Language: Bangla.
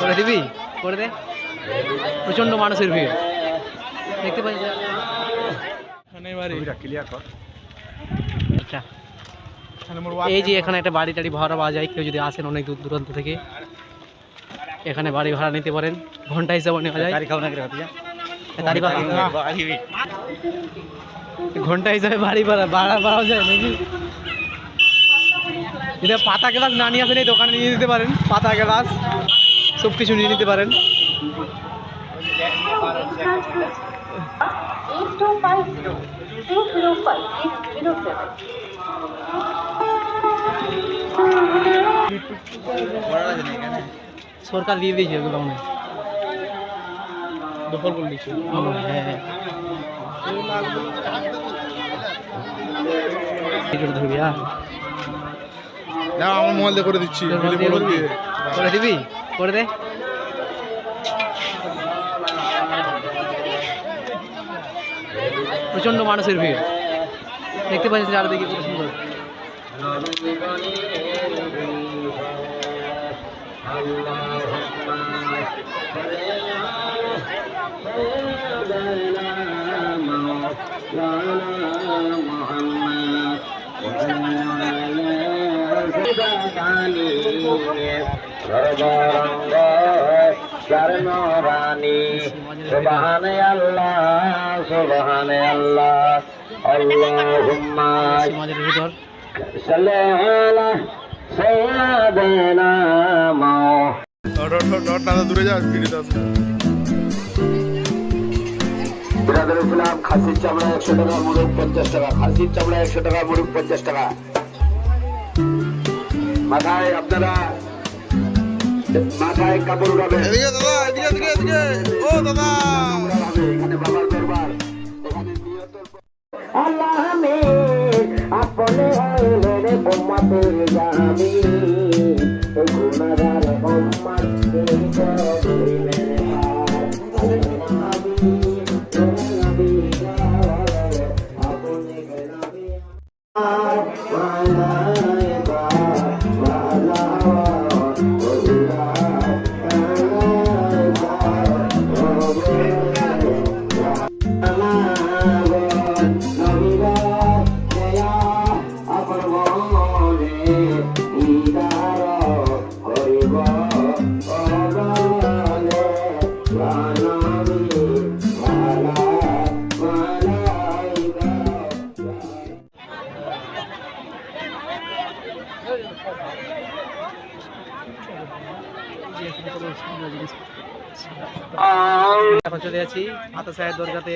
করে দিবি? করে দে। প্রচণ্ড মানুষের ভিড়। দেখতে পাচ্ছি আচ্ছা। এই যে এখানে একটা বাড়ি টাড়ি ভাড়া পাওয়া যায়। কেউ যদি আসেন অনেক দূর দূরান্ত থেকে। এখানে বাড়ি ভাড়া নিতে পারেন। ঘণ্টা হিসাবে নেওয়া যায়। ঘণ্টা হিসাবে বাড়ি ভাড়া ভাড়া পাওয়া যায় নাকি? যদি পাতা গ্লাস না নিয়ে আসেন এই দোকানে নিয়ে নিতে পারেন। পাতা গ্লাস। সব কিছু নিয়ে নিতে পারেন. সরকার দিয়ে দিয়েছে ওগুলো মনে দখল করে দিয়েছে হ্যাঁ হ্যাঁ না আমার মোবাইল দিয়ে করে দিচ্ছি করে দিবি? করে দে। প্রচণ্ড মানুষের ভিড়। দেখতে পাচ্ছি চারিদিকে কত সুন্দর। দূরে যা ভিডিও ইসলাম খাসির চামড়া একশো টাকা মুরগ পঞ্চাশ টাকা, খাসির চামড়া একশো টাকা মুরগ পঞ্চাশ টাকা। মাথায় আপনারা মাথায় কাপড় উড়াবেন। এদিকে দাদা এদিকে এদিকে এদিকে। ও দাদা। এখানে বাবার দরবার আল্লাহ মে আপনে হইলে রে উম্মতের জামি এই গুনাহগার উম্মতকে এখন চলে যাচ্ছি আতা সাহেব দরগাতে।